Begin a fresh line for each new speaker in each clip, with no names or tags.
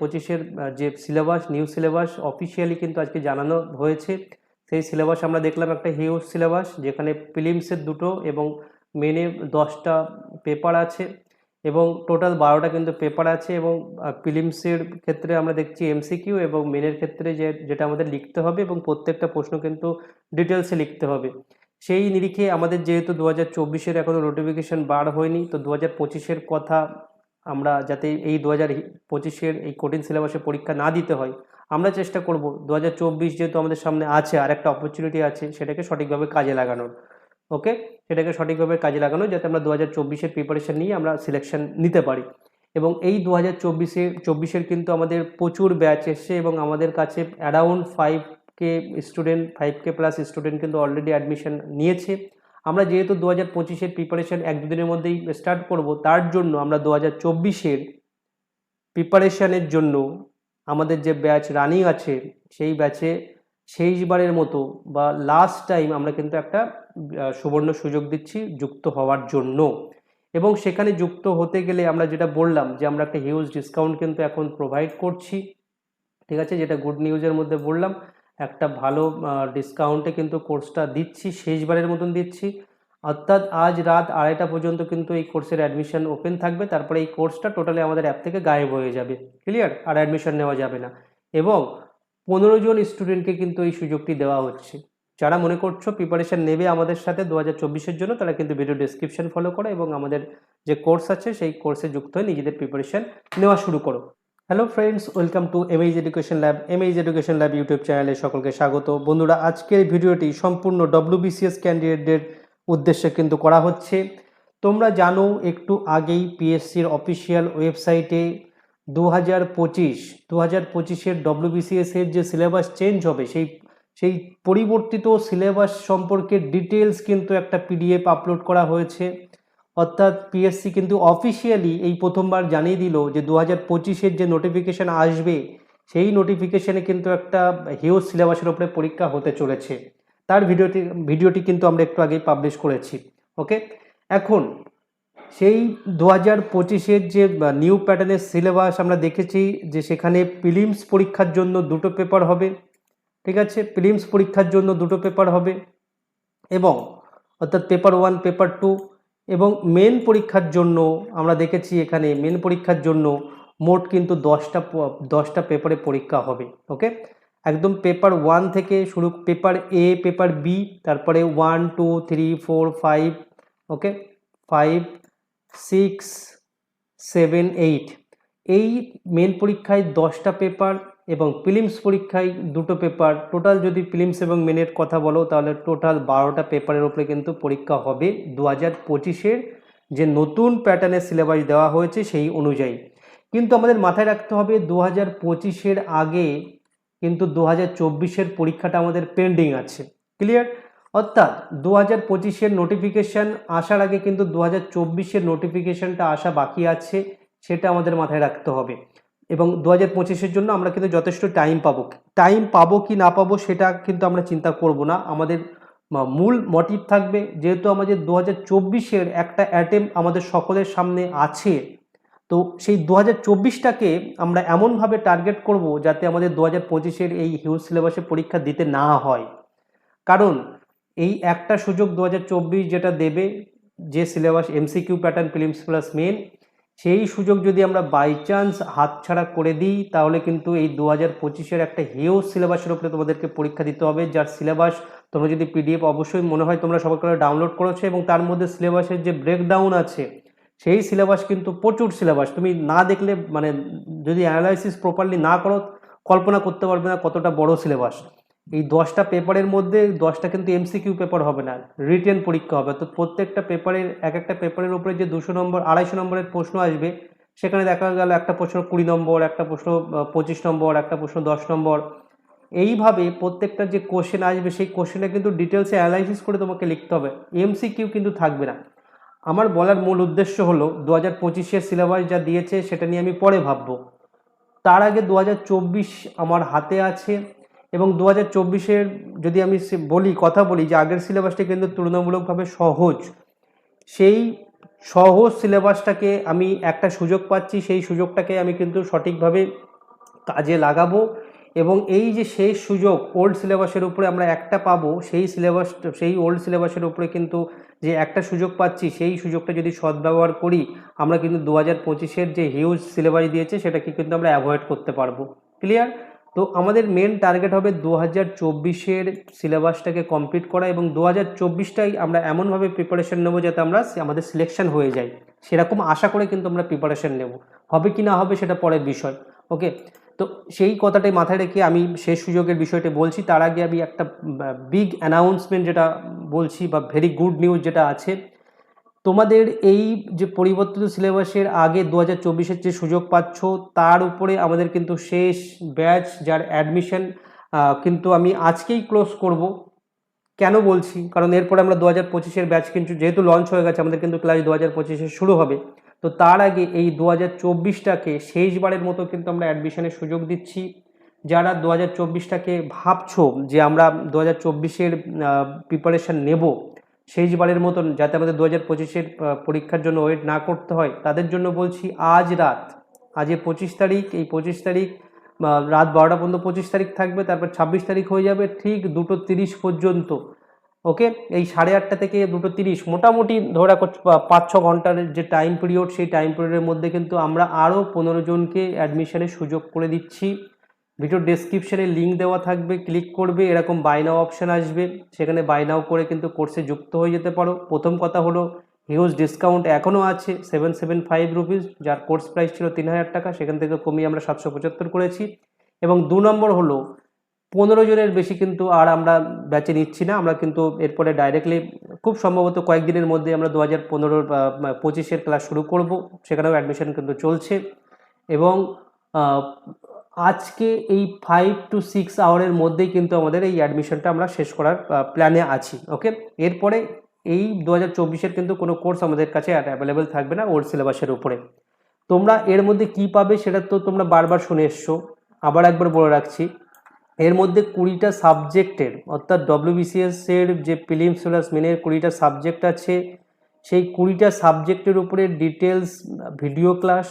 পঁচিশের যে syllabus, new syllabus officially কিন্তু আজকে জানানো হয়েছে। সেই সিলেবাস আমরা দেখলাম একটা হিউজ সিলেবাস, যেখানে প্রিলিমসের দুটো এবং মেনে দশটা পেপার আছে এবং টোটাল বারোটা কিন্তু পেপার আছে এবং প্রিলিমসের ক্ষেত্রে আমরা দেখছি এমসিকিউ এবং মেনের ক্ষেত্রে যে, যেটা আমাদের লিখতে হবে এবং প্রত্যেকটা প্রশ্ন কিন্তু ডিটেলসে লিখতে হবে। সেই নিরিখে আমাদের যেহেতু দু হাজার চব্বিশের এখনও নোটিফিকেশন বার হয়নি, তো দু হাজার পঁচিশের কথা আমরা যাতে এই দু হাজার পঁচিশের এই কঠিন সিলেবাসে পরীক্ষা না দিতে হয়, আমরা চেষ্টা করব দু হাজার চব্বিশ যেহেতু আমাদের সামনে আছে আর একটা অপরচুনিটি আছে, সেটাকে সঠিকভাবে কাজে লাগানোর। ওকে সেটাকে সঠিকভাবে কাজে লাগানো যাতে আমরা দু হাজার চব্বিশের প্রিপারেশন নিয়ে আমরা সিলেকশন নিতে পারি। এবং এই দু হাজার চব্বিশে, চব্বিশের কিন্তু আমাদের প্রচুর ব্যাচ এসছে এবং আমাদের কাছে around five K student five K plus student কিন্তু অলরেডি অ্যাডমিশন নিয়েছে। আমরা যেহেতু দু হাজার পঁচিশের প্রিপারেশন এক দুদিনের মধ্যেই স্টার্ট করব, তার জন্য আমরা দু হাজার চব্বিশের প্রিপারেশানের জন্য আমাদের যে ব্যাচ রানিং আছে, সেই ব্যাচে শেষবারের মতো বা লাস্ট টাইম আমরা কিন্তু একটা সুবর্ণ সুযোগ দিচ্ছি যুক্ত হওয়ার জন্য। এবং সেখানে যুক্ত হতে গেলে আমরা যেটা বললাম যে আমরা একটা হিউজ ডিসকাউন্ট কিন্তু এখন প্রোভাইড করছি। ঠিক আছে, যেটা গুড নিউজের মধ্যে বললাম। একটা ভালো ডিসকাউন্টে কিন্তু কোর্সটা দিচ্ছি, শেষবারের মতন দিচ্ছি। অর্থাৎ আজ রাত আড়াইটা পর্যন্ত কিন্তু এই কোর্সের অ্যাডমিশন ওপেন থাকবে। তারপরে এই কোর্সটা টোটালি আমাদের অ্যাপ থেকে গায়েব হয়ে যাবে। ক্লিয়ার আর অ্যাডমিশন নেওয়া যাবে না। এবং পনেরো জন স্টুডেন্টকে কিন্তু এই সুযোগটি দেওয়া হচ্ছে। যারা মনে করছ প্রিপারেশন নেবে আমাদের সাথে দু হাজার চব্বিশের জন্য, তারা কিন্তু ভিডিও ডেসক্রিপশন ফলো করো এবং আমাদের যে কোর্স আছে, সেই কোর্সে যুক্ত হয়ে নিজেদের প্রিপারেশন নেওয়া শুরু করো। হ্যালো ফ্রেন্ডস ওয়েলকাম টু এমএইজ এডুকেশন ল্যাব এমএইজ এডুকেশন ল্যাব ইউটিউব চ্যানেলে সকলকে স্বাগত। বন্ধুরা, আজকের ভিডিওটি সম্পূর্ণ ডব্লিউবিসিএস ক্যান্ডিডেটদের উদ্দেশ্যে কিন্তু করা হচ্ছে। তোমরা জানো, একটু আগেই পিএসসির অফিসিয়াল ওয়েবসাইটে দু হাজার পঁচিশ দু হাজার পঁচিশের ডব্লিউবিসিএস এর যে সিলেবাস চেঞ্জ হবে, সেই সেই পরিবর্তিত সিলেবাস সম্পর্কে ডিটেলস কিন্তু একটা পিডিএফ আপলোড করা হয়েছে। অর্থাৎ পিএসসি কিন্তু অফিসিয়ালি এই প্রথমবার জানিয়ে দিল যে দু হাজার পঁচিশের যে নোটিফিকেশান আসবে, সেই নোটিফিকেশানে কিন্তু একটা হিউজ সিলেবাসের উপরে পরীক্ষা হতে চলেছে। তার ভিডিওটি ভিডিওটি কিন্তু আমরা একটু আগেই পাবলিশ করেছি ওকে এখন, সেই দু হাজার পঁচিশের যে নিউ প্যাটার্নের সিলেবাস আমরা দেখেছি যে সেখানে প্রিলিমস পরীক্ষার জন্য দুটো পেপার হবে, ঠিক আছে? প্রিলিমস পরীক্ষার জন্য দুটো পেপার হবে এবং, অর্থাৎ পেপার ওয়ান পেপার টু এবং মেন পরীক্ষার জন্য আমরা দেখেছি এখানে মেন পরীক্ষার জন্য মোট কিন্তু দশটা দশটা পেপারে পরীক্ষা হবে ওকে একদম পেপার ওয়ান থেকে শুরু পেপার এ পেপার বি তারপরে one two three four five okay five six seven eight এই মেন পরীক্ষায় দশটা পেপার এবং প্রিলিমস পরীক্ষায় দুটো পেপার টোটাল যদি প্রিলিমস এবং মেনের কথা বলো, তাহলে টোটাল বারোটা পেপারের উপরে কিন্তু পরীক্ষা হবে দু হাজার পঁচিশের। যে নতুন প্যাটার্নের সিলেবাস দেওয়া হয়েছে সেই অনুযায়ী। কিন্তু আমাদের মাথায় রাখতে হবে দু হাজার পঁচিশের আগে কিন্তু দু হাজার চব্বিশের পরীক্ষাটা আমাদের পেন্ডিং আছে। ক্লিয়ার অর্থাৎ দু হাজার পঁচিশের নোটিফিকেশান আসার আগে কিন্তু দু হাজার চব্বিশের নোটিফিকেশানটা আসা বাকি আছে, সেটা আমাদের মাথায় রাখতে হবে। এবং দু হাজার পঁচিশের জন্য আমরা কিন্তু যথেষ্ট টাইম পাবো। টাইম পাবো কি না পাবো সেটা কিন্তু আমরা চিন্তা করব না। আমাদের মূল মোটিভ থাকবে যেহেতু আমাদের দু হাজার চব্বিশের একটা অ্যাটেম্প আমাদের সকলের সামনে আছে, তো সেই দু হাজার চব্বিশটাকে আমরা এমনভাবে টার্গেট করব যাতে আমাদের দু হাজার পঁচিশের এই হিউজ সিলেবাসে পরীক্ষা দিতে না হয়। কারণ এই একটা সুযোগ দু হাজার চব্বিশ যেটা দেবে যে syllabus MCQ pattern prelims plus main সেই সুযোগ যদি আমরা বাই চান্স হাতছাড়া করে দিই, তাহলে কিন্তু এই দু হাজার পঁচিশের একটা হিউজ সিলেবাসের উপরে তোমাদেরকে পরীক্ষা দিতে হবে, যার সিলেবাস তোমরা যদি পিডিএফ অবশ্যই মনে হয় তোমরা সবাই করে ডাউনলোড করেছ এবং তার মধ্যে সিলেবাসের যে ব্রেকডাউন আছে, সেই সিলেবাস কিন্তু প্রচুর সিলেবাস। তুমি না দেখলে মানে যদি অ্যানালাইসিস প্রপারলি না করো, কল্পনা করতে পারবে না কতটা বড় সিলেবাস। এই দশটা পেপারের মধ্যে দশটা কিন্তু এমসিকিউ পেপার হবে না রিটেন পরীক্ষা হবে। তো প্রত্যেকটা পেপারের, এক একটা পেপারের উপরে যে দুশো নম্বর, আড়াইশো নম্বরের প্রশ্ন আসবে, সেখানে দেখা গেল একটা প্রশ্ন কুড়ি নম্বর, একটা প্রশ্ন পঁচিশ নম্বর, একটা প্রশ্ন দশ নম্বর। এইভাবে প্রত্যেকটা যে কোশ্চেন আসবে, সেই কোশ্চেনটা কিন্তু ডিটেলসে অ্যানালাইসিস করে তোমাকে লিখতে হবে। এমসিকিউ কিন্তু থাকবে না। আমার বলার মূল উদ্দেশ্য হলো দু হাজার পঁচিশের সিলেবাস যা দিয়েছে, সেটা নিয়ে আমি পরে ভাববো। তার আগে দু হাজার চব্বিশ আমার হাতে আছে এবং দু হাজার চব্বিশের যদি আমি বলি, কথা বলি যে আগের সিলেবাসটা কিন্তু তুলনামূলকভাবে সহজ, সেই সহজ সিলেবাসটাকে আমি একটা সুযোগ পাচ্ছি, সেই সুযোগটাকে আমি কিন্তু সঠিকভাবে কাজে লাগাবো এবং এই যে শেষ সুযোগ ওল্ড সিলেবাসের উপরে আমরা একটা পাবো, সেই সিলেবাস, সেই ওল্ড সিলেবাসের উপরে কিন্তু যে একটা সুযোগ পাচ্ছি, সেই সুযোগটা যদি সদ্ব্যবহার করি, আমরা কিন্তু দু হাজার পঁচিশের যে হিউজ সিলেবাস দিয়েছে, সেটাকে কিন্তু আমরা অ্যাভয়েড করতে পারব। ক্লিয়ার তো আমাদের মেন টার্গেট হবে দু হাজার চব্বিশের সিলেবাসটাকে কমপ্লিট করা এবং দু হাজার চব্বিশটাই আমরা এমনভাবে প্রিপারেশন নেব যাতে আমরা আমাদের সিলেকশন হয়ে যায়। সেরকম আশা করে কিন্তু আমরা প্রিপারেশন নেব। হবে কি না হবে সেটা পরের বিষয় ওকে তো সেই কথাটাই মাথায় রেখে আমি শেষ সুযোগের বিষয়টা বলছি। তার আগে আমি একটা বিগ অ্যানাউন্সমেন্ট যেটা বলছি বা ভেরি গুড নিউজ যেটা আছে তোমাদের এই যে পরিবর্তিত সিলেবাসের আগে দু হাজার চব্বিশের যে সুযোগ পাচ্ছ, তার উপরে আমাদের কিন্তু শেষ ব্যাচ যার অ্যাডমিশন কিন্তু আমি আজকেই ক্লোজ করব। কেন বলছি? কারণ এরপরে আমরা দু হাজার পঁচিশের ব্যাচ কিন্তু যেহেতু লঞ্চ হয়ে গেছে, আমাদের কিন্তু ক্লাস দু হাজার পঁচিশে শুরু হবে। তো তার আগে এই দু হাজার চব্বিশটাকে শেষবারের মতো কিন্তু আমরা অ্যাডমিশনের সুযোগ দিচ্ছি। যারা দু হাজার চব্বিশটাকে ভাবছ যে আমরা দু হাজার চব্বিশের প্রিপারেশান নেব শেষবারের মতন যাতে আমাদের দু হাজার পঁচিশের পরীক্ষার জন্য ওয়েট না করতে হয়, তাদের জন্য বলছি আজ রাত, আজ পঁচিশ তারিখ, এই পঁচিশ তারিখ রাত বারোটা পর্যন্ত পঁচিশ তারিখ থাকবে, তারপর ছাব্বিশ তারিখ হয়ে যাবে ঠিক দুটো তিরিশ পর্যন্ত ওকে এই সাড়ে আটটা থেকে দুটো তিরিশ, মোটামুটি ধরে রাখো পাঁচ ছ ঘণ্টার যে টাইম পিরিয়ড সেই টাইম পিরিয়ডের মধ্যে কিন্তু আমরা আরও পনেরো জনকে অ্যাডমিশনের সুযোগ করে দিচ্ছি। ভিডিও ডেসক্রিপশনে লিঙ্ক দেওয়া থাকবে ক্লিক করবে, এরকম বাই নাও অপশান আসবে। সেখানে বাই নাও করে কিন্তু কোর্সে যুক্ত হয়ে যেতে পারো। প্রথম কথা হলো হিউজ ডিসকাউন্ট এখনও আছে সেভেন সেভেন ফাইভ রুপিস যার কোর্স প্রাইস ছিল তিন হাজার টাকা, সেখান থেকে কমিয়ে আমরা সাতশো পঁচাত্তর করেছি। এবং দু নম্বর হলো, পনেরো জনের বেশি কিন্তু আর আমরা ব্যাচে নিচ্ছি না। আমরা কিন্তু এরপরে ডাইরেক্টলি খুব সম্ভবত কয়েকদিনের মধ্যে আমরা দু হাজার পনেরোর পঁচিশের ক্লাস শুরু করব। সেখানেও অ্যাডমিশন কিন্তু চলছে। এবং আজকে এই ফাইভ টু সিক্স আওয়ারের মধ্যেই কিন্তু আমাদের এই অ্যাডমিশনটা আমরা শেষ করার প্ল্যানে আছি ওকে এরপরে এই দু হাজার চব্বিশের কিন্তু কোনো কোর্স আমাদের কাছে অ্যাভেলেবেল থাকবে না ওল্ড সিলেবাসের উপরে। তোমরা এর মধ্যে কি পাবে সেটা তো তোমরা বারবার শুনে এসছো, আবার একবার বলে রাখছি। এর মধ্যে কুড়িটা সাবজেক্টের, অর্থাৎ ডব্লিউবিসিএস এর যে প্রিলিমস প্লাস মেনের কুড়িটা সাবজেক্ট আছে, সেই কুড়িটা সাবজেক্টের উপরে ডিটেলস ভিডিও ক্লাস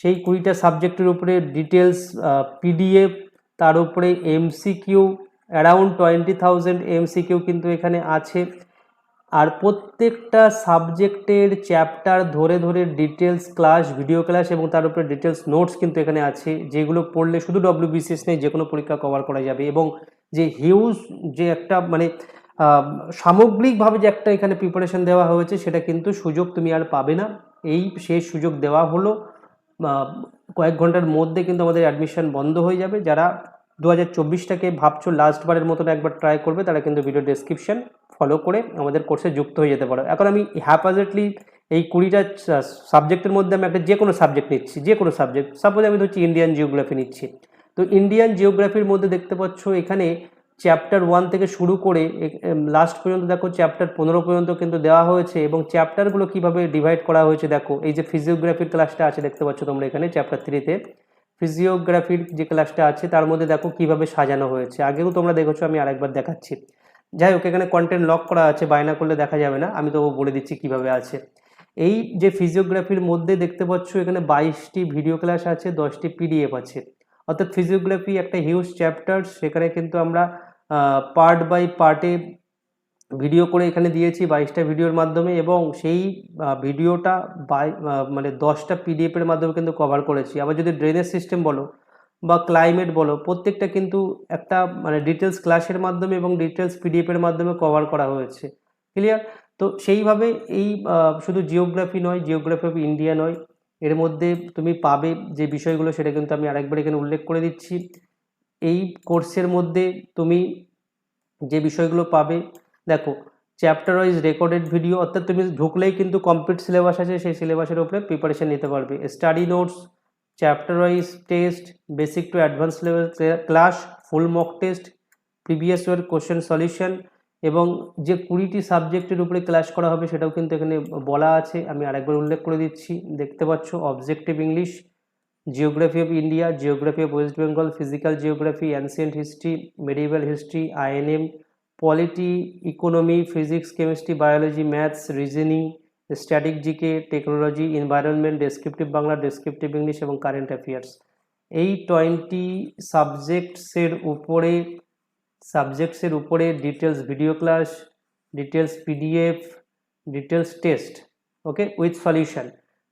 সেই কুড়িটা সাবজেক্টের উপরে ডিটেলস পিডিএফ তার উপরে MCQ around twenty thousand MCQ কিন্তু এখানে আছে। আর প্রত্যেকটা সাবজেক্টের চ্যাপ্টার ধরে ধরে ডিটেলস ক্লাস ভিডিও ক্লাস এবং তার উপরে ডিটেলস নোটস কিন্তু এখানে আছে, যেগুলো পড়লে শুধু ডব্লিউবিসিএস নেই, যে কোনো পরীক্ষা কভার করা যাবে এবং যে হিউজ যে একটা মানে সামগ্রিকভাবে যে একটা এখানে প্রিপারেশন দেওয়া হয়েছে, সেটা কিন্তু সুযোগ তুমি আর পাবে না। এই শেষ সুযোগ দেওয়া হলো। কয়েক ঘণ্টার মধ্যে কিন্তু আমাদের অ্যাডমিশন বন্ধ হয়ে যাবে। যারা দু হাজার চব্বিশটাকে ভাবছ লাস্টবারের মতন একবার ট্রাই করবে, তারা কিন্তু ভিডিও ডেসক্রিপশন ফলো করে আমাদের কোর্সে যুক্ত হয়ে যেতে পারো। এখন আমি হ্যাপাজেটলি এই কুড়িটা সাবজেক্টের মধ্যে আমি একটা যে কোনো সাবজেক্ট নিচ্ছি যে কোনো সাবজেক্ট সাপোজ আমি ধরছি ইন্ডিয়ান জিওগ্রাফি নিচ্ছি। তো ইন্ডিয়ান জিওগ্রাফির মধ্যে দেখতে পাচ্ছ এখানে চ্যাপ্টার ওয়ান থেকে শুরু করে লাস্ট পর্যন্ত দেখো চ্যাপ্টার পনেরো পর্যন্ত কিন্তু দেওয়া হয়েছে এবং চ্যাপ্টারগুলো কীভাবে ডিভাইড করা হয়েছে দেখো, এই যে ফিজিওগ্রাফির ক্লাসটা আছে দেখতে পাচ্ছ তোমরা এখানে চ্যাপ্টার থ্রিতে ফিজিওগ্রাফির যে ক্লাসটা আছে তার মধ্যে দেখো কীভাবে সাজানো হয়েছে, আগেও তোমরা দেখেছ, আমি আরেকবার দেখাচ্ছি। যাই হোক, এখানে কন্টেন্ট লক করা আছে, বায়না করলে দেখা যাবে না, আমি তো বলে দিচ্ছি কীভাবে আছে। এই যে ফিজিওগ্রাফির মধ্যে দেখতে পাচ্ছ এখানে বাইশটি ভিডিও ক্লাস আছে, দশটি পিডিএফ আছে। অর্থাৎ ফিজিওগ্রাফি একটা হিউজ চ্যাপ্টার সেখানে কিন্তু আমরা পার্ট বাই পার্টে ভিডিও করে এখানে দিয়েছি বাইশটা ভিডিওর মাধ্যমে এবং সেই ভিডিওটা বাই মানে দশটা পিডিএফের মাধ্যমে কিন্তু কভার করেছি। আবার যদি ড্রেনেজ সিস্টেম বলো বা ক্লাইমেট বলো, প্রত্যেকটা কিন্তু একটা মানে ডিটেলস ক্লাসের মাধ্যমে এবং ডিটেলস পিডিএফের মাধ্যমে কভার করা হয়েছে। ক্লিয়ার তো সেইভাবে এই শুধু জিওগ্রাফি নয় জিওগ্রাফি অফ ইন্ডিয়া নয় এর মধ্যে তুমি পাবে যে বিষয়গুলো, সেটা কিন্তু আমি আরেকবার এখানে উল্লেখ করে দিচ্ছি। এই কোর্সের মধ্যে তুমি যে বিষয়গুলো পাবে, দেখো চ্যাপ্টার ওয়াইজ রেকর্ডেড ভিডিও, অর্থাৎ তুমি ঢুকলেই কিন্তু কমপ্লিট সিলেবাস আছে, সেই সিলেবাসের উপরে প্রিপারেশন নিতে পারবে। Study notes chapter wise test basic to advance level class full mock test previous year question solution এবং যে কুড়িটি সাবজেক্টের উপরে ক্লাস করা হবে সেটাও কিন্তু এখানে বলা আছে। আমি আরেকবার উল্লেখ করে দিচ্ছি। দেখতে পাচ্ছ objective English geography of India geography of West Bengal physical geography ancient history medieval history INM polity economy physics chemistry biology maths reasoning static GK technology environment descriptive Bangla descriptive English এবং current affairs এই twenty সাবজেক্টসের উপরে সাবজেক্টসের উপরে details video class details PDF details test okay with solution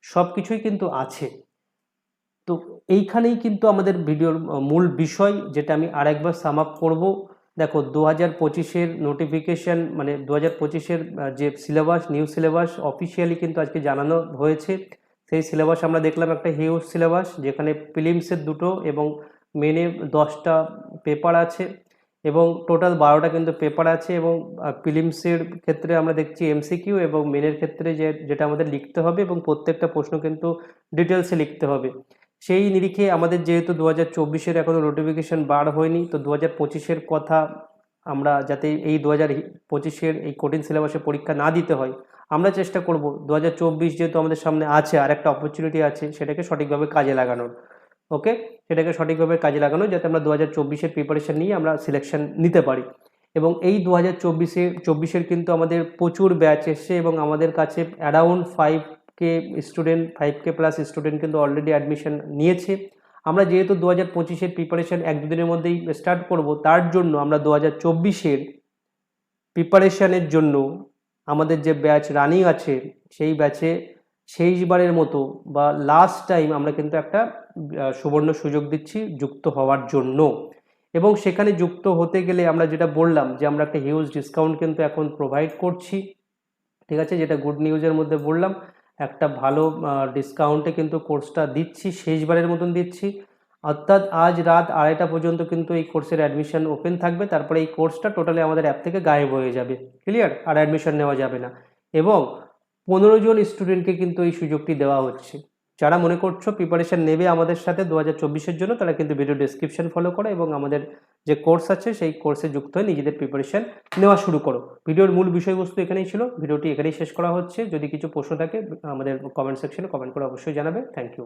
সব কিছুই কিন্তু আছে। তো এইখানেই কিন্তু আমাদের ভিডিওর মূল বিষয় যেটা আমি আরেকবার সাম আপ করব। দেখো, দু হাজার পঁচিশের নোটিফিকেশান মানে দু হাজার পঁচিশের যে সিলেবাস নিউ সিলেবাস অফিসিয়ালি কিন্তু আজকে জানানো হয়েছে। সেই সিলেবাস আমরা দেখলাম একটা হিউজ সিলেবাস যেখানে প্রিলিমসের দুটো এবং মেনে দশটা পেপার আছে। এবং টোটাল বারোটা কিন্তু পেপার আছে এবং প্রিলিমসের ক্ষেত্রে আমরা দেখছি এমসিকিউ এবং মেনের ক্ষেত্রে যে, যেটা আমাদের লিখতে হবে এবং প্রত্যেকটা প্রশ্ন কিন্তু ডিটেলসে লিখতে হবে। সেই নিরিখে আমাদের যেহেতু দু হাজার চব্বিশের এখনও নোটিফিকেশান বার হয়নি, তো দু হাজার পঁচিশের কথা আমরা যাতে এই দু হাজার পঁচিশের এই কঠিন সিলেবাসে পরীক্ষা না দিতে হয়, আমরা চেষ্টা করব। দু হাজার চব্বিশ যেহেতু আমাদের সামনে আছে আর একটা অপরচুনিটি আছে, সেটাকে সঠিকভাবে কাজে লাগানোর। ওকে? সেটাকে সঠিকভাবে কাজে লাগানো যাতে আমরা দু হাজার চব্বিশের প্রিপারেশান নিয়ে আমরা সিলেকশন নিতে পারি। এবং এই দু হাজার চব্বিশে, চব্বিশের কিন্তু আমাদের প্রচুর ব্যাচ এসছে এবং আমাদের কাছে around five K student five K plus student কিন্তু অলরেডি অ্যাডমিশন নিয়েছে। আমরা যেহেতু দু হাজার পঁচিশের প্রিপারেশান এক দুদিনের মধ্যেই স্টার্ট করব, তার জন্য আমরা দু হাজার চব্বিশের প্রিপারেশানের জন্য আমাদের যে ব্যাচ রানিং আছে, সেই ব্যাচে শেষবারের মতো বা লাস্ট টাইম আমরা কিন্তু একটা সুবর্ণ সুযোগ দিচ্ছি যুক্ত হওয়ার জন্য। এবং সেখানে যুক্ত হতে গেলে আমরা যেটা বললাম যে আমরা একটা হিউজ ডিসকাউন্ট কিন্তু এখন প্রোভাইড করছি। ঠিক আছে? যেটা গুড নিউজের মধ্যে বললাম। একটা ভালো ডিসকাউন্টে কিন্তু কোর্সটা দিচ্ছি, শেষবারের মতন দিচ্ছি। অর্থাৎ আজ রাত আড়াইটা পর্যন্ত কিন্তু এই কোর্সের অ্যাডমিশন ওপেন থাকবে। তারপরে এই কোর্সটা টোটালি আমাদের অ্যাপ থেকে গায়েব হয়ে যাবে। ক্লিয়ার আর অ্যাডমিশন নেওয়া যাবে না। এবং পনেরো জন স্টুডেন্টকে কিন্তু এই সুযোগটি দেওয়া হচ্ছে। যারা মনে করছ প্রিপারেশান নেবে আমাদের সাথে দু হাজার চব্বিশের জন্য, তারা কিন্তু ভিডিও ডেসক্রিপশন ফলো করো এবং আমাদের যে কোর্স আছে সেই কোর্সে যুক্ত হয়ে নিজেদের প্রিপারেশান নেওয়া শুরু করো। ভিডিওর মূল বিষয়বস্তু এখানেই ছিল। ভিডিওটি এখানেই শেষ করা হচ্ছে। যদি কিছু প্রশ্ন থাকে, আমাদের কমেন্ট সেকশনে কমেন্ট করে অবশ্যই জানাবে। Thank you